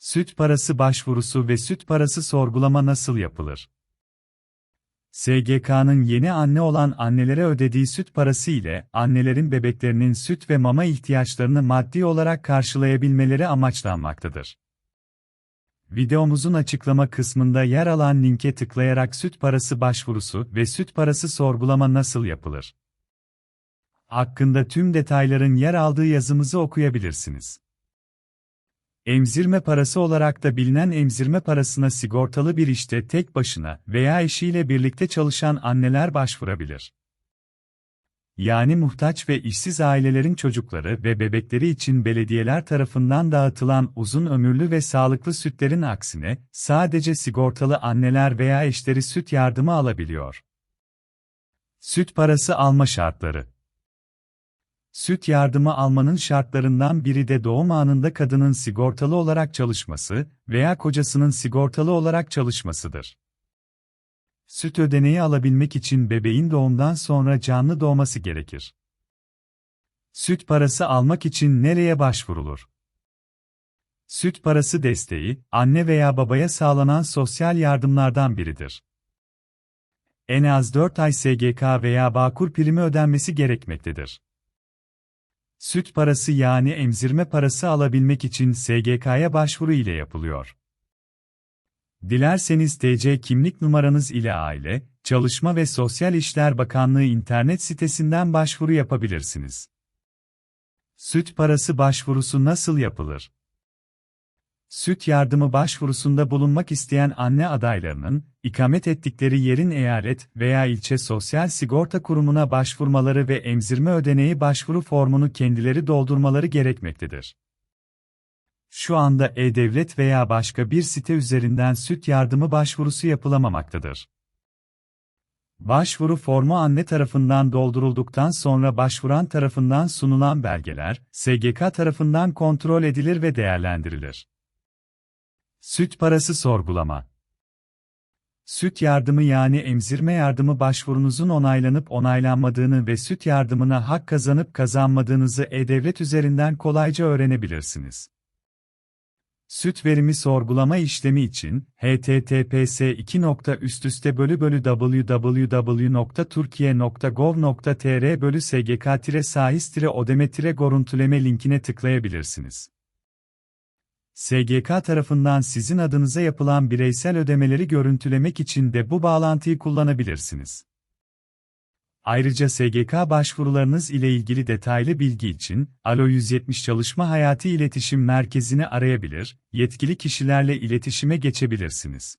Süt parası başvurusu ve süt parası sorgulama nasıl yapılır? SGK'nın yeni anne olan annelere ödediği süt parası ile annelerin bebeklerinin süt ve mama ihtiyaçlarını maddi olarak karşılayabilmeleri amaçlanmaktadır. Videomuzun açıklama kısmında yer alan linke tıklayarak süt parası başvurusu ve süt parası sorgulama nasıl yapılır? Hakkında tüm detayların yer aldığı yazımızı okuyabilirsiniz. Emzirme parası olarak da bilinen emzirme parasına sigortalı bir işte tek başına veya eşiyle birlikte çalışan anneler başvurabilir. Yani muhtaç ve işsiz ailelerin çocukları ve bebekleri için belediyeler tarafından dağıtılan uzun ömürlü ve sağlıklı sütlerin aksine sadece sigortalı anneler veya eşleri süt yardımı alabiliyor. Süt parası alma şartları Süt yardımı almanın şartlarından biri de doğum anında kadının sigortalı olarak çalışması veya kocasının sigortalı olarak çalışmasıdır. Süt ödeneği alabilmek için bebeğin doğumdan sonra canlı doğması gerekir. Süt parası almak için nereye başvurulur? Süt parası desteği, anne veya babaya sağlanan sosyal yardımlardan biridir. En az 4 ay SGK veya Bağkur primi ödenmesi gerekmektedir. Süt parası yani emzirme parası alabilmek için SGK'ya başvuru ile yapılıyor. Dilerseniz TC kimlik numaranız ile Aile, Çalışma ve Sosyal İşler Bakanlığı internet sitesinden başvuru yapabilirsiniz. Süt parası başvurusu nasıl yapılır? Süt yardımı başvurusunda bulunmak isteyen anne adaylarının, ikamet ettikleri yerin eyalet veya ilçe sosyal sigorta kurumuna başvurmaları ve emzirme ödeneği başvuru formunu kendileri doldurmaları gerekmektedir. Şu anda e-devlet veya başka bir site üzerinden süt yardımı başvurusu yapılamamaktadır. Başvuru formu anne tarafından doldurulduktan sonra başvuran tarafından sunulan belgeler, SGK tarafından kontrol edilir ve değerlendirilir. Süt parası sorgulama. Süt yardımı yani emzirme yardımı başvurunuzun onaylanıp onaylanmadığını ve süt yardımına hak kazanıp kazanmadığınızı e-devlet üzerinden kolayca öğrenebilirsiniz. Süt verimi sorgulama işlemi için https www.turkiye.gov.tr bölü sgk-sahis-odeme-gorüntüleme linkine tıklayabilirsiniz. SGK tarafından sizin adınıza yapılan bireysel ödemeleri görüntülemek için de bu bağlantıyı kullanabilirsiniz. Ayrıca SGK başvurularınız ile ilgili detaylı bilgi için Alo 170 Çalışma Hayatı İletişim Merkezi'ni arayabilir, yetkili kişilerle iletişime geçebilirsiniz.